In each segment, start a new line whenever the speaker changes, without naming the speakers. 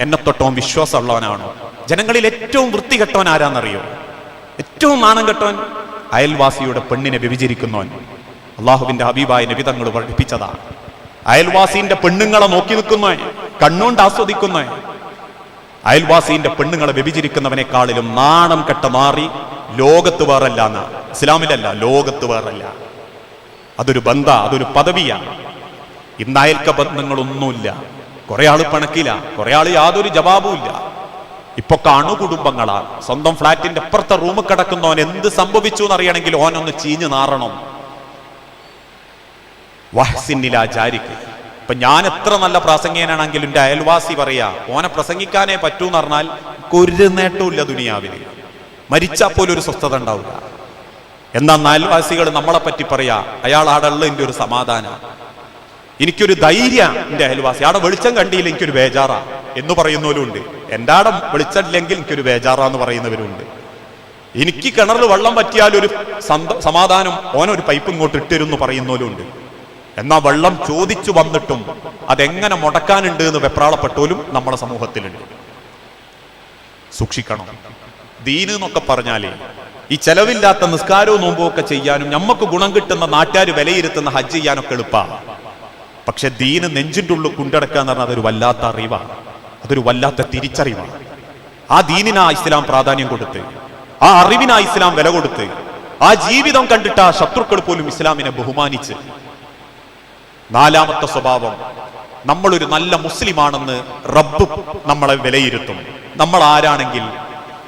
എന്നെ തൊട്ടവും വിശ്വാസമുള്ളവനാണോ? ജനങ്ങളിൽ ഏറ്റവും വൃത്തികെട്ടവൻ ആരാന്നറിയോ? ഏറ്റവും നാണം കെട്ടവൻ അയൽവാസിയുടെ പെണ്ണിനെ വ്യഭിചരിക്കുന്നവൻ. അള്ളാഹുവിന്റെ ഹബീബായ നബി തങ്ങൾ പഠിപ്പിച്ചതാ. അയൽവാസിന്റെ പെണ്ണുങ്ങളെ നോക്കി നിൽക്കുന്നവൻ കണ്ണുകൊണ്ട് ആസ്വദിക്കുന്നവൻ. അയൽവാസിന്റെ പെണ്ണുങ്ങളെ വ്യഭിചരിക്കുന്നവനെക്കാളിലും നാണം കെട്ട മാറി ലോകത്ത് വേറല്ല എന്നാ ഇസ്ലാമിലല്ല ലോകത്ത് വേറല്ല. അതൊരു ബന്ധ അതൊരു പദവിയാണ് ഇന്ന് അയൽക്ക ബന്ധങ്ങളൊന്നുമില്ല കുറെ ആൾ പണക്കില്ല കുറെ ആൾ യാതൊരു ജവാബും ഇല്ല. ഇപ്പൊ കാണു കുടുംബങ്ങളാ. സ്വന്തം ഫ്ളാറ്റിന്റെ അപ്പുറത്തെ റൂമിൽ കിടക്കുന്നവൻ എന്ത് സംഭവിച്ചു എന്നറിയണമെങ്കിൽ ഓനൊന്ന് ചീഞ്ഞു നാറണം. വഹ്സിന്നിലാ ഇപ്പൊ ഞാൻ എത്ര നല്ല പ്രാസംഗികനാണെങ്കിലും എന്റെ അയൽവാസി പറയാ ഓനെ പ്രസംഗിക്കാനേ പറ്റൂ എന്ന് പറഞ്ഞാൽ ഒരു നേട്ടവും ദുനിയാവിന്. മരിച്ചാൽ പോലും ഒരു സ്വസ്ഥത ഉണ്ടാവില്ല. എന്നാൽ അയൽവാസികൾ നമ്മളെ പറ്റി പറയാ അയാൾ ആടുള്ളതിന്റെ ഒരു സമാധാനം. എനിക്കൊരു ധൈര്യം എന്റെ അയൽവാസി. ആടെ വെളിച്ചം കണ്ടില്ല എനിക്കൊരു ബേജാറാ. എന്ന് പറയുന്നവരുണ്ട്. എന്റെ ആടെ വെളിച്ചമില്ലെങ്കിൽ എനിക്കൊരു ബേജാറാ എന്ന് പറയുന്നവരുണ്ട്. എനിക്ക് കിണറിൽ വെള്ളം പറ്റിയാൽ ഒരു സമാധാനം ഓനൊരു പൈപ്പ് ഇങ്ങോട്ട് ഇട്ടിരുന്നു പറയുന്നവരുണ്ട്. എന്നാ വെള്ളം ചോദിച്ചു വന്നിട്ടും അതെങ്ങനെ മുടക്കാനുണ്ട് എന്ന് വെപ്രാളപ്പെട്ടോലും നമ്മുടെ സമൂഹത്തിലുണ്ട്. സൂക്ഷിക്കണം. ദീന് എന്നൊക്കെ പറഞ്ഞാലേ ഈ ചെലവില്ലാത്ത നിസ്കാരവും നോമ്പും ഒക്കെ ചെയ്യാനും നമുക്ക് ഗുണം കിട്ടുന്ന നാട്ടുകാർ വിലയിരുത്തുന്ന ഹജ്ജ് ചെയ്യാനൊക്കെ എളുപ്പമാണ് പക്ഷെ ദീന് നെഞ്ചിന്റെ ഉള്ളിൽ കൊണ്ടടക്കുക എന്ന് പറഞ്ഞാൽ അതൊരു വല്ലാത്ത അറിവാണ്. അതൊരു വല്ലാത്ത തിരിച്ചറിവാണ്. ആ ദീനിനാ ഇസ്ലാം പ്രാധാന്യം കൊടുത്ത് ആ അറിവിനാ ഇസ്ലാം വില കൊടുത്ത് ആ ജീവിതം കണ്ടിട്ട് ആ ശത്രുക്കൾ പോലും ഇസ്ലാമിനെ ബഹുമാനിച്ച് നാലാമത്തെ സ്വഭാവം നമ്മളൊരു നല്ല മുസ്ലിമാണെന്ന് റബ്ബ് നമ്മളെ വിലയിരുത്തും. നമ്മൾ ആരാണെങ്കിൽ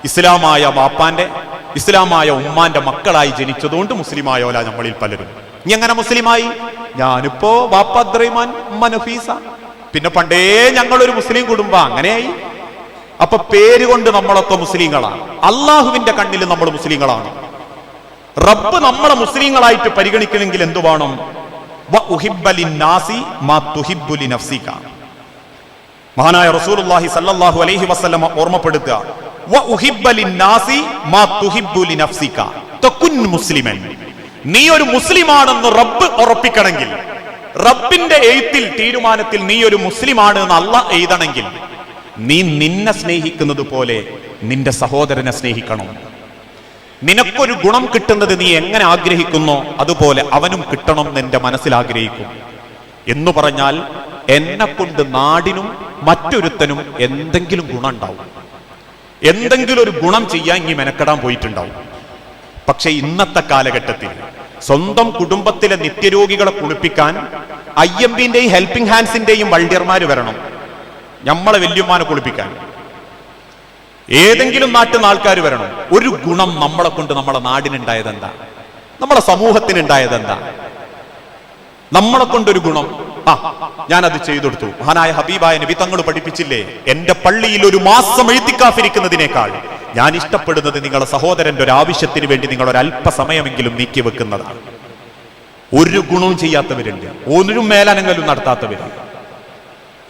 ഇസ്ലാമായ വാപ്പാന്റെ ഇസ്ലാമായ ഉമ്മാന്റെ മക്കളായി ജനിച്ചതുകൊണ്ട് മുസ്ലിമായോല നമ്മളിൽ പലരും. ഇനി എങ്ങനെ മുസ്ലിമായി? ഞാനിപ്പോ വാപ്പ അബ്ദുറഹിമാൻ ഉമ്മ നഫീസ പിന്നെ പണ്ടേ ഞങ്ങളൊരു മുസ്ലിം കുടുംബം അങ്ങനെയായി. അപ്പൊ പേര് കൊണ്ട് നമ്മളൊക്കെ മുസ്ലിങ്ങളാണ്. അള്ളാഹുവിന്റെ കണ്ണിൽ നമ്മൾ മുസ്ലിങ്ങളാണ്. റബ്ബ് നമ്മളെ മുസ്ലിങ്ങളായിട്ട് പരിഗണിക്കണമെങ്കിൽ എന്തു വേണം. മഹാനായ റസൂലുള്ളാഹി സല്ലല്ലാഹു അലൈഹി വസല്ലമ ഓർമ്മപ്പെടുത്തുക. മുസ്ലിമൻ. നീ ഒരു മുസ്ലിമാണെന്ന് റബ്ബ് ഉറപ്പിക്കണമെങ്കിൽ റബ്ബിന്റെ എഴുത്തിൽ തീരുമാനത്തിൽ നീ ഒരു മുസ്ലിമാണ് എന്ന് അല്ല എഴുതണമെങ്കിൽ നീ നിന്നെ സ്നേഹിക്കുന്നത് പോലെ നിന്റെ സഹോദരനെ സ്നേഹിക്കണം. നിനക്കൊരു ഗുണം കിട്ടുന്നത് നീ എങ്ങനെ ആഗ്രഹിക്കുന്നോ അതുപോലെ അവനും കിട്ടണം എന്ന് എന്റെ മനസ്സിൽ ആഗ്രഹിക്കും. എന്ന് പറഞ്ഞാൽ എന്നെ കൊണ്ട് നാടിനും മറ്റൊരുത്തനും എന്തെങ്കിലും ഗുണം ഉണ്ടാവും. എന്തെങ്കിലും ഒരു ഗുണം ചെയ്യാൻ ഇനി മെനക്കെടാൻ പോയിട്ടുണ്ടാവും. പക്ഷെ ഇന്നത്തെ കാലഘട്ടത്തിൽ സ്വന്തം കുടുംബത്തിലെ നിത്യരോഗികളെ കുളിപ്പിക്കാൻ ഐ എം ബിന്റെയും ഹെൽപ്പിംഗ് ഹാൻഡ്സിന്റെയും വൾഡിയർമാർ വരണം. നമ്മളെ വല്യമ്മാനെ കുളിപ്പിക്കാൻ. ഏതെങ്കിലും നാട്ടിൽ നിന്ന് ആൾക്കാർ വരണം. ഒരു ഗുണം നമ്മളെ കൊണ്ട് നമ്മളെ നാടിനുണ്ടായതെന്താ? നമ്മളെ സമൂഹത്തിനുണ്ടായതെന്താ? നമ്മളെ കൊണ്ടൊരു ഗുണം. ആ ഞാനത് കൊടുത്തു മഹാനായ ഹബീബായ നബി തങ്ങൾ പഠിപ്പിച്ചില്ലേ? എന്റെ പള്ളിയിൽ ഒരു മാസം എഴുത്തിക്കാഫിരിക്കുന്നതിനേക്കാൾ ഞാൻ ഇഷ്ടപ്പെടുന്നത് നിങ്ങളുടെ സഹോദരന്റെ ഒരു ആവശ്യത്തിന് വേണ്ടി നിങ്ങൾ ഒരു അല്പസമയമെങ്കിലും നീക്കി വെക്കുന്നതാണ് ഒരു ഗുണവും ചെയ്യാത്തവരുണ്ട്. ഒന്നിനും മേലനങ്ങലും നടത്താത്തവരുണ്ട്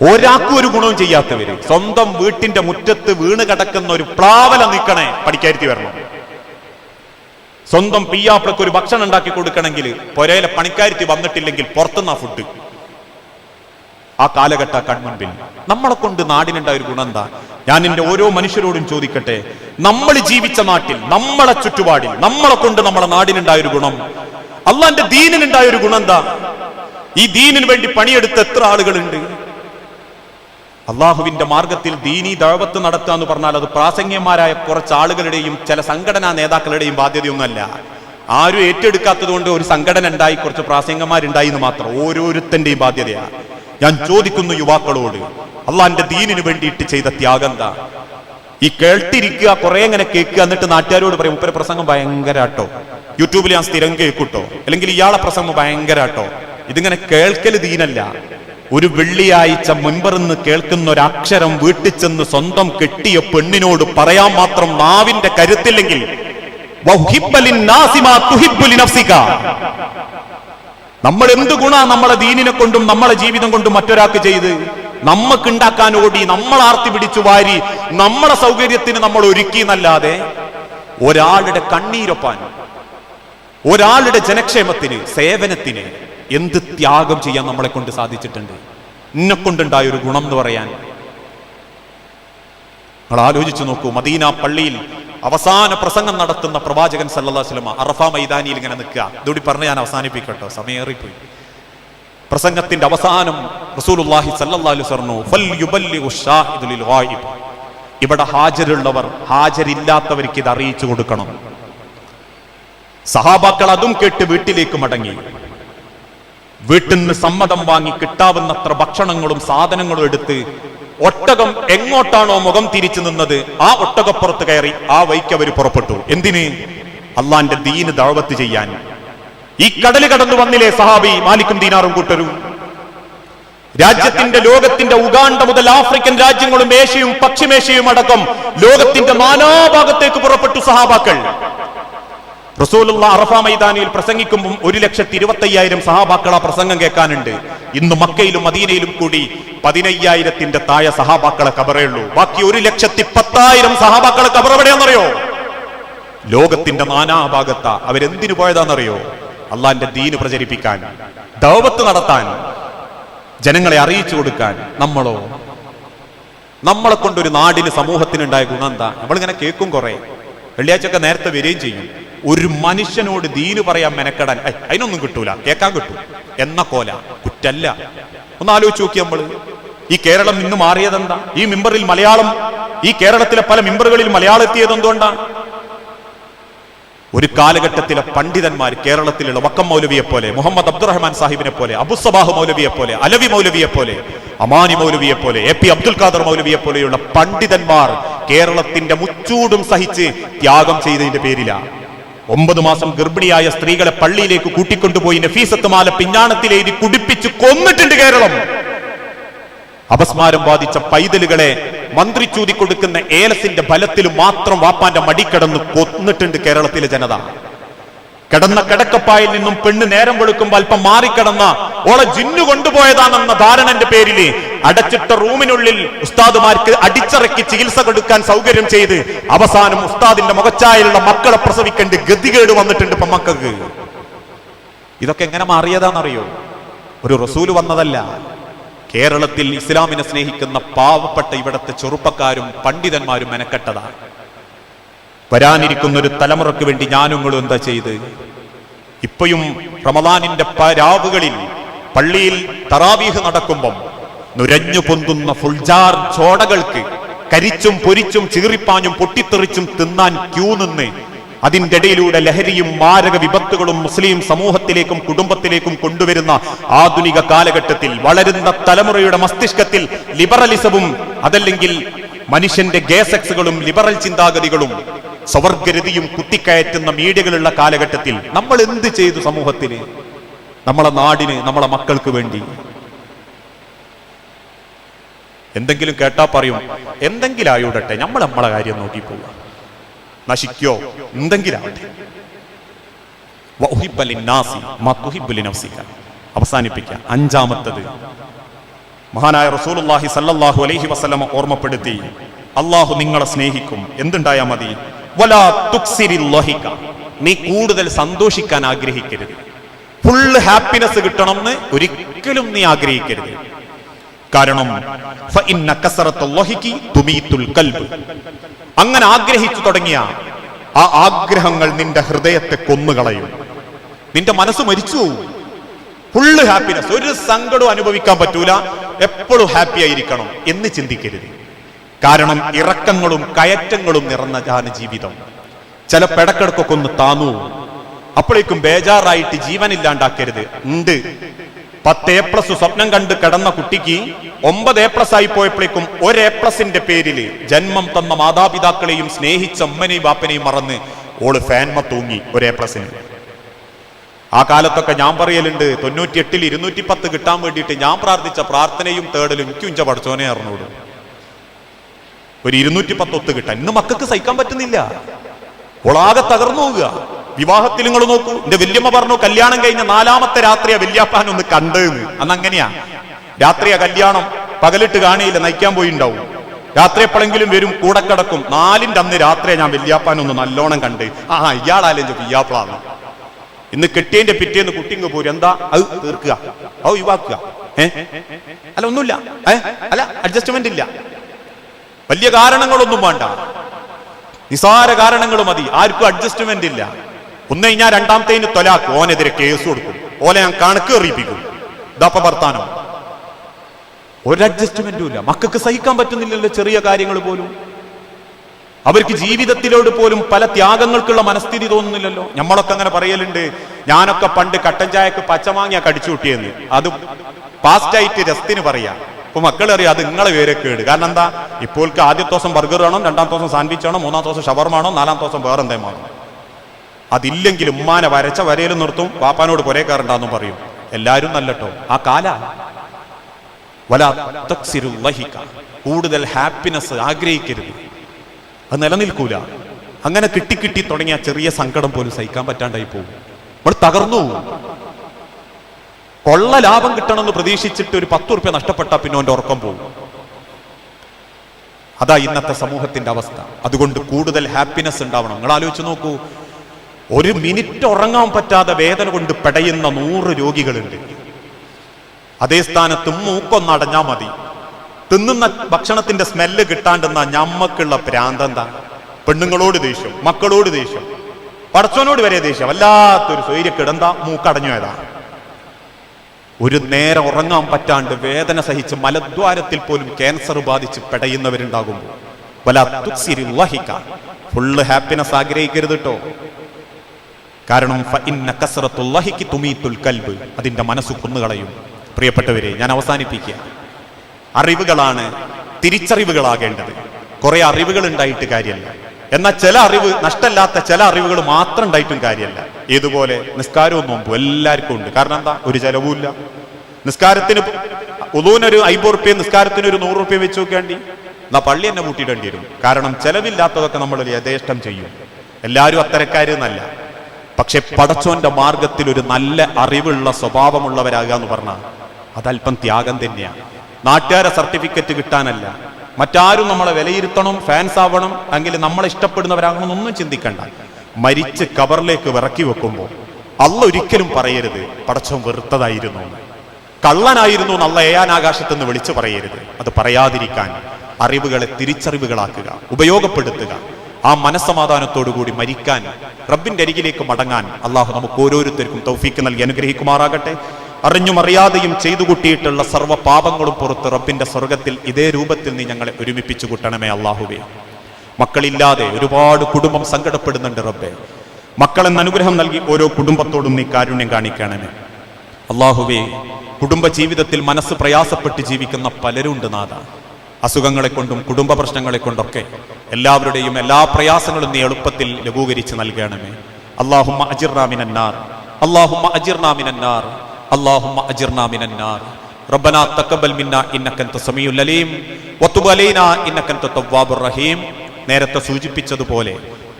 ഒരാൾക്കും ഒരു ഗുണവും ചെയ്യാത്തവര്. സ്വന്തം വീട്ടിന്റെ മുറ്റത്ത് വീണ് കിടക്കുന്ന ഒരു പ്ലാവല നിൽക്കണേ പഠിക്കാരുത്തി വരണം. സ്വന്തം പിയ്യാപ്പിളക്ക് ഒരു ഭക്ഷണം ഉണ്ടാക്കി കൊടുക്കണമെങ്കിൽ പൊരയിലെ പണിക്കാരുത്തി വന്നിട്ടില്ലെങ്കിൽ പുറത്തുനിന്നാ ഫുഡ് ആ കാലഘട്ട കൺമുൻപിൽ. നമ്മളെ കൊണ്ട് നാടിനുണ്ടായ ഒരു ഗുണം എന്താ ഞാൻ എന്റെ ഓരോ മനുഷ്യരോടും ചോദിക്കട്ടെ നമ്മൾ ജീവിച്ച നാട്ടിൽ നമ്മളെ ചുറ്റുപാടിൽ നമ്മളെ കൊണ്ട് നമ്മളെ നാടിനുണ്ടായ ഒരു ഗുണം. അള്ളാന്റെ ദീനിനുണ്ടായ ഒരു ഗുണം എന്താ ഈ ദീനിന് വേണ്ടി പണിയെടുത്ത എത്ര ആളുകളുണ്ട്? അള്ളാഹുവിന്റെ മാർഗത്തിൽ ദീനി ദഴവത്ത് നടത്തുക എന്ന് പറഞ്ഞാൽ അത് പ്രാസംഗ്യന്മാരായ കുറച്ച് ആളുകളുടെയും ചില സംഘടനാ നേതാക്കളുടെയും ബാധ്യതയൊന്നുമല്ല. ആരും ഏറ്റെടുക്കാത്തത് കൊണ്ട് ഒരു സംഘടന ഉണ്ടായി കുറച്ച് പ്രാസംഗന്മാരുണ്ടായി എന്ന് മാത്രം. ഓരോരുത്തന്റെയും ബാധ്യതയാണ് ഞാൻ ചോദിക്കുന്നു യുവാക്കളോട് അള്ളാന്റെ ദീനിന് വേണ്ടിയിട്ട് ചെയ്ത ത്യാഗം എന്താ? ഈ കേട്ടിരിക്കുക കുറെ ഇങ്ങനെ കേൾക്കുക എന്നിട്ട് നാട്ടുകാരോട് പറയും ഉപ്പര പ്രസംഗം ഭയങ്കരാട്ടോ. യൂട്യൂബിൽ ഞാൻ സ്ഥിരം കേൾക്കൂട്ടോ. അല്ലെങ്കിൽ ഇയാളെ പ്രസംഗം ഭയങ്കരാട്ടോ. ഇതിങ്ങനെ കേൾക്കൽ ദീനല്ല. ഒരു വെള്ളിയാഴ്ച മുൻപറിന്ന് കേൾക്കുന്ന ഒരു അക്ഷരം വീട്ടിൽ ചെന്ന് സ്വന്തം കെട്ടിയ പെണ്ണിനോട് പറയാൻ മാത്രം നാവിന്റെ കരുത്തില്ലെങ്കിൽ നമ്മൾ എന്ത് ഗുണ നമ്മളെ ദീനിനെ കൊണ്ടും നമ്മളെ ജീവിതം കൊണ്ടും മറ്റൊരാൾക്ക് ചെയ്ത്? നമുക്ക് ഉണ്ടാക്കാൻ ഓടി നമ്മൾ ആർത്തി പിടിച്ചു വാരി നമ്മളെ സൗകര്യത്തിന് നമ്മൾ ഒരുക്കി എന്നല്ലാതെ ഒരാളുടെ കണ്ണീരൊപ്പാൻ ഒരാളുടെ ജനക്ഷേമത്തിന് സേവനത്തിന് എന്ത് ത്യാഗം ചെയ്യാൻ നമ്മളെ കൊണ്ട് സാധിച്ചിട്ടുണ്ട്? എന്നെ കൊണ്ടുണ്ടായ ഒരു ഗുണം എന്ന് പറയാൻ. നിങ്ങൾ ആലോചിച്ചു നോക്കൂ മദീന പള്ളിയിൽ അവസാന പ്രസംഗം നടത്തുന്ന പ്രവാചകൻ സല്ലാ സ്വലമ അറഫ മൈതാനിയിൽ ഇങ്ങനെ നിൽക്കുക. ഇതോടി പറഞ്ഞ് ഞാൻ അവസാനിപ്പിക്കട്ടോ. സമയേറിപ്പോയി. പ്രസംഗത്തിന്റെ അവസാനം റസൂലുള്ളാഹി സല്ലല്ലാഹു വസല്ലം ഫൽ യുബല്ലിഗു ഷാഹിദുൽ ഗായിബ്. ഇവിടെ ഹാജരുള്ളവർ ഹാജരില്ലാത്തവർക്ക് ഇത് അറിയിച്ചു കൊടുക്കണം. സഹാബാക്കൾ അതും കേട്ട് വീട്ടിലേക്ക് മടങ്ങി. വീട്ടിൽ നിന്ന് സമ്മതം വാങ്ങി കിട്ടാവുന്നത്ര ഭക്ഷണങ്ങളും സാധനങ്ങളും എടുത്ത് ഒട്ടകം എങ്ങോട്ടാണോ മുഖം തിരിച്ചു നിന്നത് ആ ഒട്ടകപ്പുറത്ത് കയറി ആ വൈക്ക് അവർ പുറപ്പെട്ടു. എന്തിന്? അള്ളാന്റെ ദീന് ദഴവത്ത് ചെയ്യാൻ. ഈ കടൽ കടന്നു വന്നില്ലേ സഹാബി മാലിക്കും ദീനാറും കൂട്ടരും? രാജ്യത്തിന്റെ ലോകത്തിന്റെ ഉഗാണ്ട മുതൽ ആഫ്രിക്കൻ രാജ്യങ്ങളും ഏഷ്യയും പശ്ചിമേഷ്യയും അടക്കം ലോകത്തിന്റെ നാനാഭാഗത്തേക്ക് പുറപ്പെട്ടു സഹാബാക്കൾ. റസൂലുള്ള അറഫ മൈതാനിയിൽ പ്രസംഗിക്കുമ്പോൾ ഒരു ലക്ഷത്തി ഇരുപത്തി അയ്യായിരം സഹാബാക്കൾ ആ പ്രസംഗം കേൾക്കാനുണ്ട്. ഇന്ന് മക്കയിലും മദീനയിലും കൂടി പതിനയ്യായിരത്തിന്റെ താഴെ സഹാബാക്കളെ കബറേ ഉള്ളൂ. ബാക്കി ഒരു ലക്ഷത്തി പത്തായിരം സഹാബാക്കളെ കബർ എവിടെയാണെന്നറിയോ? ലോകത്തിന്റെ നാനാഭാഗത്ത. അവരെന്തിനു പോയതാണെന്നറിയോ? അള്ളാന്റെ ദീന് പ്രചരിപ്പിക്കാൻ ദൗപത്ത് നടത്താൻ ജനങ്ങളെ അറിയിച്ചു കൊടുക്കാൻ നമ്മളോ? നമ്മളെ കൊണ്ടൊരു നാടിന് സമൂഹത്തിനുണ്ടായ ഗുണം എന്താ? നമ്മളിങ്ങനെ കേൾക്കും കുറെ. വെള്ളിയാഴ്ചയൊക്കെ നേരത്തെ വരികയും ചെയ്യും. ഒരു മനുഷ്യനോട് ദീന് പറയാൻ മെനക്കെടാൻ "ഐ, അതിനൊന്നും കിട്ടൂല. കേൾക്കാൻ കിട്ടും. എന്ന കോല. കുറ്റല്ല. ഒന്ന് ആലോചിച്ച് നോക്കി നമ്മൾ ഈ കേരളം ഇന്ന് മാറിയതെന്താ? ഈ മിമ്പറിൽ മലയാളം ഈ കേരളത്തിലെ പല മിമ്പറുകളിൽ മലയാളം എത്തിയത് എന്തുകൊണ്ടാണ്? ഒരു കാലഘട്ടത്തിലെ പണ്ഡിതന്മാർ കേരളത്തിലുള്ള വക്കം മൗലവിയെ പോലെ മുഹമ്മദ് അബ്ദുറഹ്മാൻ സാഹിബിനെ പോലെ അബുസബാഹ് മൗലവിയെ പോലെ അലവി മൗലവിയെ പോലെ അമാനി മൗലവിയെ പോലെ എ പി അബ്ദുൽ ഖാദർ മൗലവിയെ പോലെയുള്ള പണ്ഡിതന്മാർ കേരളത്തിന്റെ മുച്ചൂടും സഹിച്ച് ത്യാഗം ചെയ്തതിന്റെ പേരിലാ. ഒമ്പത് മാസം ഗർഭിണിയായ സ്ത്രീകളെ പള്ളിയിലേക്ക് കൂട്ടിക്കൊണ്ടുപോയി നഫീസത്തുമാല പിഞ്ഞാണത്തിലെഴുതി കുടിപ്പിച്ച് കൊന്നിട്ടുണ്ട് കേരളം. അപസ്മാരം ബാധിച്ച പൈതലുകളെ മന്ത്രി ചൂതി കൊടുക്കുന്ന ഏലസിന്റെ ബലത്തിൽ മാത്രം വാപ്പാന്റെ മടിക്കടന്ന് കൊന്നിട്ടുണ്ട് കേരളത്തിലെ ജനത. കിടന്ന കിടക്കപ്പായിൽ നിന്നും പെണ്ണ് നേരം വെളുക്കുമ്പോൾ അല്പം മാറിക്കിടന്ന ഓളെ ജിന്നു കൊണ്ടുപോയതാണെന്ന ധാരണന്റെ പേരിൽ അടച്ചിട്ട റൂമിനുള്ളിൽ ഉസ്താദുമാർക്ക് അടിച്ചിറക്കി ചികിത്സ കൊടുക്കാൻ സൗകര്യം ചെയ്ത് അവസാനം ഉസ്താദിന്റെ മുഖച്ചായുള്ള മക്കളെ പ്രസവിക്കേണ്ട ഗതികേട് വന്നിട്ടുണ്ട് ഇപ്പൊ മക്കൾക്ക്. ഇതൊക്കെ എങ്ങനെ മാറിയതാണെന്നറിയോ ഒരു റസൂൽ വന്നതല്ല. കേരളത്തിൽ ഇസ്ലാമിനെ സ്നേഹിക്കുന്ന പാവപ്പെട്ട ഇവിടത്തെ ചെറുപ്പക്കാരും പണ്ഡിതന്മാരും മെനക്കെട്ടതാണ് വരാനിരിക്കുന്ന ഒരു തലമുറയ്ക്ക് വേണ്ടി ഞാനുങ്ങളും എന്താ ചെയ്ത്? ഇപ്പോഴും റമദാനിന്റെ രാവുകളിൽ പള്ളിയിൽ തറാവീഹ് നടക്കുമ്പം നുരഞ്ഞു പൊന്തുന്ന ഫുൾജാർ ചോടകൾക്ക് കരിച്ചും പൊരിച്ചും ചീറിപ്പാഞ്ഞും പൊട്ടിത്തെറിച്ചും തിന്നാൻ ക്യൂ നിന്ന്. അതിന്റെ ഇടയിലൂടെ ലഹരിയും മാരക വിപത്തുകളും മുസ്ലിം സമൂഹത്തിലേക്കും കുടുംബത്തിലേക്കും കൊണ്ടുവരുന്ന ആധുനിക കാലഘട്ടത്തിൽ വളരുന്ന തലമുറയുടെ മസ്തിഷ്കത്തിൽ ലിബറലിസവും അതല്ലെങ്കിൽ മനുഷ്യന്റെ ഗേസെക്സുകളും ലിബറൽ ചിന്താഗതികളും സ്വവർഗരതിയും കുത്തിക്കയറ്റുന്ന മീഡിയകളുള്ള കാലഘട്ടത്തിൽ നമ്മൾ എന്ത് ചെയ്തു സമൂഹത്തിന്? നമ്മളെ നാടിന് നമ്മളെ മക്കൾക്ക് വേണ്ടി. എന്തെങ്കിലും കേട്ടാ പറയും. എന്തെങ്കിലും ആയോടട്ടെ നമ്മൾ നമ്മളെ കാര്യം നോക്കി പോവുക. നശിക്കോ? എന്തെങ്കിലാവട്ടെ. അവസാനിപ്പിക്കുക അഞ്ചാമത്തത്. മഹാനായ റസൂലുള്ളാഹി സല്ലല്ലാഹു അലൈഹി വസ്ലമ ഓർമ്മപ്പെടുത്തി അള്ളാഹു നിങ്ങളെ സ്നേഹിക്കും. എന്തുണ്ടായാ മതി? നീ കൂടുതൽ സന്തോഷിക്കാൻ ആഗ്രഹിക്കരുത്. ഫുള്ള് ഹാപ്പിനെസ് കിട്ടണം എന്ന് ഒരിക്കലും നീ ആഗ്രഹിക്കരുത്. കാരണം. അങ്ങനെ ആഗ്രഹിച്ചു തുടങ്ങിയ ആ ആഗ്രഹങ്ങൾ നിന്റെ ഹൃദയത്തെ കൊന്നുകളയും. നിന്റെ മനസ്സ് മരിച്ചു ഫുള്ള് ഹാപ്പിനെസ് ഒരു സങ്കടവും അനുഭവിക്കാൻ പറ്റൂല. എപ്പോഴും ഹാപ്പി ആയിരിക്കണം എന്ന് ചിന്തിക്കരുത്. കാരണം ഇറക്കങ്ങളും കയറ്റങ്ങളും നിറഞ്ഞതാണ് ജീവിതം ചില പെടക്കിടക്കൊക്കെ ഒന്ന് താന്നു. അപ്പോഴേക്കും ബേജാറായിട്ട് ജീവനില്ലാണ്ടാക്കരുത് ഉണ്ട്. പത്ത് എ പ്ലസ് സ്വപ്നം കണ്ട് കിടന്ന കുട്ടിക്ക് ഒമ്പത് എ പ്ലസ് ആയി പോയപ്പോഴേക്കും ഒരു എ പ്ലസിന്റെ പേരിൽ ജന്മം തന്ന മാതാപിതാക്കളെയും സ്നേഹിച്ച അമ്മനെയും ബാപ്പനെയും മറന്ന് ഓൾ ഫാൻമ തൂങ്ങി ഒരു എ പ്ലസിന് ആ കാലത്തൊക്കെ ഞാൻ പറയലുണ്ട് തൊണ്ണൂറ്റി എട്ടിൽ ഇരുന്നൂറ്റി പത്ത് കിട്ടാൻ വേണ്ടിയിട്ട് ഞാൻ പ്രാർത്ഥിച്ച പ്രാർത്ഥനയും തേടലും എനിക്കും ഇഞ്ച പഠിച്ചോനെ അറിഞ്ഞോട് ഒരു ഇരുന്നൂറ്റി പത്ത് ഒത്ത് കിട്ടാൻ. ഇന്ന് മക്കൾക്ക് സഹിക്കാൻ പറ്റുന്നില്ല. ഒളാകെ തകർന്നു പോവുക. വിവാഹത്തിൽ നിങ്ങൾ നോക്കൂ എന്റെ വല്യമ്മ പറഞ്ഞു കല്യാണം കഴിഞ്ഞ നാലാമത്തെ രാത്രിയാ വല്യാപ്പാൻ ഒന്ന് കണ്ടെന്ന്. അന്ന് അങ്ങനെയാ രാത്രിയാ കല്യാണം പകലിട്ട് കാണിയില്ല നയിക്കാൻ പോയിണ്ടാവും. രാത്രി എപ്പോഴെങ്കിലും വരും കൂടെ കിടക്കും. നാലിന്റെ അന്ന് രാത്രിയാ ഞാൻ വല്യാപ്പാൻ ഒന്ന് നല്ലോണം കണ്ട്. ആ ഇയാളാലും വയ്യാപ്പളാണ് ഇന്ന് കെട്ടിയതിന്റെ പിറ്റേന്ന് കുട്ടിങ്ങ് പോരും. എന്താ? അത് തീർക്കുക. ഒഴിവാക്കുക. ഏ? അല്ല ഒന്നുമില്ല. അല്ല അഡ്ജസ്റ്റ്മെന്റ് ഇല്ല. വലിയ കാരണങ്ങളൊന്നും വേണ്ട. നിസാര കാരണങ്ങൾ മതി. ആർക്കും അഡ്ജസ്റ്റ്മെന്റ് ഇല്ല. ഒന്ന് കഴിഞ്ഞാൽ രണ്ടാമത്തേന് തൊലാക്ക്. ഓനെതിരെ കേസ് കൊടുക്കും. ഓലെ ഞാൻ കണക്ക് എറിയിപ്പിക്കും ഇതപ്പ വർത്താനം. ഒരു അഡ്ജസ്റ്റ്മെന്റും ഇല്ല. മക്കൾക്ക് സഹിക്കാൻ പറ്റുന്നില്ലല്ലോ ചെറിയ കാര്യങ്ങൾ പോലും. അവർക്ക് ജീവിതത്തിലോട് പോലും പല ത്യാഗങ്ങൾക്കുള്ള മനസ്ഥിതി തോന്നുന്നില്ലല്ലോ. നമ്മളൊക്കെ അങ്ങനെ പറയലുണ്ട്. ഞാനൊക്കെ പണ്ട് കട്ടൻ ചായക്ക് പച്ചമാങ്ങിയ കടിച്ചു കൂട്ടിയെന്ന്. അത് പാസ്റ്റായിട്ട് രസത്തിന് പറയാ. ഇപ്പൊ മക്കൾ അറിയാം അത് നിങ്ങളെ പേരെ കേട്. കാരണം എന്താ? ഇപ്പോൾക്ക് ആദ്യത്തെ ദിവസം ബർഗർ വേണം രണ്ടാമത്തെ ദിവസം സാൻഡ്വിച്ച് വേണം മൂന്നാം ദിവസം ഷവർമാണോ നാലാം ദിവസം വേറെന്തേ വേണം? അതില്ലെങ്കിൽ ഉമ്മാനെ വരച്ച വരയിൽ നിർത്തും വാപ്പാനോട് പുരേ കയറണ്ടെന്നും പറയും. എല്ലാരും നല്ലട്ടോ. ആ കാല. കൂടുതൽ ഹാപ്പിനെസ് ആഗ്രഹിക്കരുത്. അത് നിലനിൽക്കൂല. അങ്ങനെ കിട്ടി കിട്ടി തുടങ്ങിയ ചെറിയ സങ്കടം പോലും സഹിക്കാൻ പറ്റാണ്ടായി പോകും. നമ്മൾ തകർന്നു. കൊള്ള ലാഭം കിട്ടണമെന്ന് പ്രതീക്ഷിച്ചിട്ട് ഒരു പത്ത് റുപ്യ നഷ്ടപ്പെട്ടാൽ പിന്നെ അവന്റെ ഉറക്കം പോകും. അതാ ഇന്നത്തെ സമൂഹത്തിന്റെ അവസ്ഥ. അതുകൊണ്ട് കൂടുതൽ ഹാപ്പിനെസ് ഉണ്ടാവണം. നിങ്ങൾ ആലോചിച്ച് നോക്കൂ. ഒരു മിനിറ്റ് ഉറങ്ങാൻ പറ്റാതെ വേദന കൊണ്ട് പെടയുന്ന നൂറ് രോഗികളുണ്ട്. അതേ സ്ഥാനത്ത് മൂക്കൊന്നടഞ്ഞാ മതി. തിന്നുന്ന ഭക്ഷണത്തിന്റെ സ്മെല്ല് കിട്ടാണ്ടെന്ന ഞമ്മക്കുള്ള പ്രാന്തെന്താ പെണ്ണുങ്ങളോട് ദേഷ്യം മക്കളോട് ദേഷ്യം പടച്ചോനോട് വരെ ദേഷ്യം. വല്ലാത്തൊരു സ്വൈര്യക്കിടന്ത മൂക്കടഞ്ഞു ഏതാ ഒരു നേരം ഉറങ്ങാൻ പറ്റാണ്ട് വേദന സഹിച്ച് മലദ്വാരത്തിൽ പോലും ക്യാൻസർ ബാധിച്ച് പെടയുന്നവരുണ്ടാകുമ്പോൾ. ഫുള്ള് ഹാപ്പിനെസ് ആഗ്രഹിക്കരുത് കേട്ടോ കാരണം തുമീത്തുൽ കൽബ്. അതിന്റെ മനസ്സ് കൊന്നുകളയും. പ്രിയപ്പെട്ടവരെ ഞാൻ അവസാനിപ്പിക്കുക. അറിവുകളാണ് തിരിച്ചറിവുകളാകേണ്ടത്. കുറെ അറിവുകൾ ഉണ്ടായിട്ട് കാര്യമല്ല. എന്നാൽ ചില അറിവ് നഷ്ടമല്ലാത്ത ചില അറിവുകൾ മാത്രം ഉണ്ടായിട്ടും കാര്യമല്ല. ഏതുപോലെ? നിസ്കാരവും നോമ്പും എല്ലാവർക്കും ഉണ്ട്. കാരണം എന്താ? ഒരു ചെലവുമില്ല. നിസ്കാരത്തിന് ഒതുവിനൊരു അയ്പത് റുപ്യ നിസ്കാരത്തിന് ഒരു നൂറ് റുപ്യ വെച്ച് നോക്കേണ്ടി എന്നാ പള്ളി തന്നെ കൂട്ടിയിടേണ്ടി വരും. കാരണം ചെലവില്ലാത്തതൊക്കെ നമ്മൾ യഥേഷ്ടം ചെയ്യും. എല്ലാവരും അത്തരക്കാരെന്നല്ല. പക്ഷെ പടച്ചോന്റെ മാർഗത്തിൽ ഒരു നല്ല അറിവുള്ള സ്വഭാവമുള്ളവരാകുക എന്ന് പറഞ്ഞാൽ അതല്പം ത്യാഗം തന്നെയാണ്. നാട്ടുകാരെ സർട്ടിഫിക്കറ്റ് കിട്ടാനല്ല. മറ്റാരും നമ്മളെ വിലയിരുത്തണം ഫാൻസ് ആവണം അല്ലെങ്കിൽ നമ്മളെ ഇഷ്ടപ്പെടുന്നവരാകണം എന്നൊന്നും ചിന്തിക്കണ്ട. മരിച്ച് കബറിലേക്ക് വിറക്കി വെക്കുമ്പോൾ അള്ള ഒരിക്കലും പറയരുത് പടച്ചോൻ വെറുത്തതായിരുന്നു. കള്ളനായിരുന്നു എന്നുള്ള ഏയാനാകാശത്ത് നിന്ന് വിളിച്ചു പറയരുത്. അത് പറയാതിരിക്കാൻ അറിവുകളെ തിരിച്ചറിവുകളാക്കുക ഉപയോഗപ്പെടുത്തുക. ആ മനസ്സമാധാനത്തോടു കൂടി മരിക്കാൻ റബ്ബിന്റെ അരികിലേക്ക് മടങ്ങാൻ അള്ളാഹു നമുക്ക് ഓരോരുത്തർക്കും തൗഫീക്ക് നൽകി അനുഗ്രഹിക്കുമാറാകട്ടെ. അറിഞ്ഞും അറിയാതെയും ചെയ്തു കൂട്ടിയിട്ടുള്ള സർവ പാപങ്ങളും പുറത്ത് റബ്ബിന്റെ സ്വർഗത്തിൽ ഇതേ രൂപത്തിൽ നീ ഞങ്ങളെ ഒരുമിപ്പിച്ചു കൂട്ടണമേ അള്ളാഹുബേ മക്കളില്ലാതെ ഒരുപാട് കുടുംബം സങ്കടപ്പെടുന്നുണ്ട് റബ്ബെ. മക്കളെന്ന് അനുഗ്രഹം നൽകി ഓരോ കുടുംബത്തോടും നീ കാരുണ്യം കാണിക്കണമേ. അള്ളാഹുവേ കുടുംബ ജീവിതത്തിൽ മനസ്സ് പ്രയാസപ്പെട്ട് ജീവിക്കുന്ന പലരുണ്ട് നാഥ. അസുഖങ്ങളെ കൊണ്ടും കുടുംബ പ്രശ്നങ്ങളെ കൊണ്ടൊക്കെ എല്ലാവരുടെയും എല്ലാ പ്രയാസങ്ങളും നീ എളുപ്പത്തിൽ ലഘൂകരിച്ച് നൽകണമേ അള്ളാഹുമ്മ അജിർനാമിനാർ അള്ളാഹുമ്മ അജിർനാമിനാർ അള്ളാഹുമ്മ അജിർനാമിനാർ ربنا تقبل منا انك انت السميع العليم وتب علينا انك انت التواب الرحيم നേരത്തെ സൂചിപ്പിച്ചതുപോലെ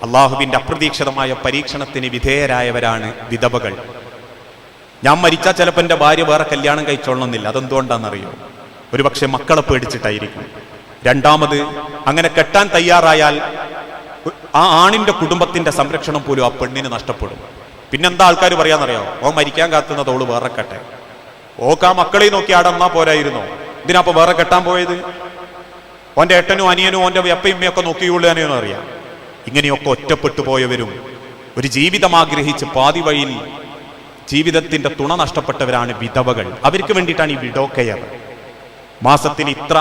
അള്ളാഹുവിന്റെ അപ്രതീക്ഷിതമായ പരീക്ഷണത്തിന് വിധേയരായവരാണ് വിധവകൾ ഞാൻ മരിച്ചാൽ ചിലപ്പോൾ എൻ്റെ ഭാര്യ വേറെ കല്യാണം കഴിച്ചോളണമെന്നില്ല അതെന്തുകൊണ്ടാണെന്നറിയോ ഒരുപക്ഷെ മക്കളെ പേടിച്ചിട്ടായിരിക്കും രണ്ടാമത് അങ്ങനെ കെട്ടാൻ തയ്യാറായാൽ ആ ആണിന്റെ കുടുംബത്തിന്റെ സംരക്ഷണം പോലും ആ പെണ്ണിന് നഷ്ടപ്പെടും. പിന്നെന്താ ആൾക്കാർ പറയാന്നറിയോ? ഓ മരിക്കാൻ കാത്തുന്നത് ഓൾ വേറെ കെട്ടെ. ഓക്ക് ആ മക്കളെ നോക്കി അടന്നാ പോരായിരുന്നോ. ഇതിനപ്പോ വേറെ കെട്ടാൻ പോയത്? ഓന്റെ ഏട്ടനും അനിയനും ഓന്റെ എപ്പയും ഉമ്മയൊക്കെ നോക്കിയുള്ളൂ അറിയാം ഇങ്ങനെയൊക്കെ ഒറ്റപ്പെട്ടു പോയവരും ഒരു ജീവിതം ആഗ്രഹിച്ച് പാതി വഴിയിൽ ജീവിതത്തിന്റെ തുണ നഷ്ടപ്പെട്ടവരാണ് വിധവകൾ. അവർക്ക് വേണ്ടിയിട്ടാണ് ഈ വിഡോ കെയർ മാസത്തിൽ ഇത്ര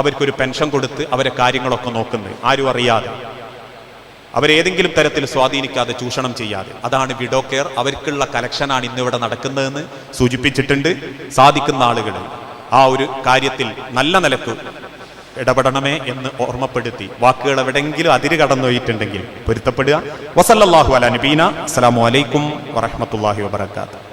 അവർക്കൊരു പെൻഷൻ കൊടുത്ത് അവരെ കാര്യങ്ങളൊക്കെ നോക്കുന്നത് ആരും അറിയാതെ. അവരേതെങ്കിലും തരത്തിൽ സ്വാധീനിക്കാതെ ചൂഷണം ചെയ്യാതെ. അതാണ് വിഡോ കെയർ അവർക്കുള്ള കലക്ഷനാണ് ഇന്നിവിടെ നടക്കുന്നതെന്ന് സൂചിപ്പിച്ചിട്ടുണ്ട് സാധിക്കുന്ന ആളുകൾ ആ ഒരു കാര്യത്തിൽ നല്ല നിലയ്ക്ക് ഇടപെടണമേ എന്ന് ഓർമ്മപ്പെടുത്തി. വാക്കുകൾ എവിടെങ്കിലും അതിര് കടന്നു പോയിട്ടുണ്ടെങ്കിൽ പൊരുത്തപ്പെടുക. വസല്ലാഹു അല നബീന. അസ്സലാമു അലൈക്കും വറഹമത്തല്ലാഹി വബർക്കാത്തു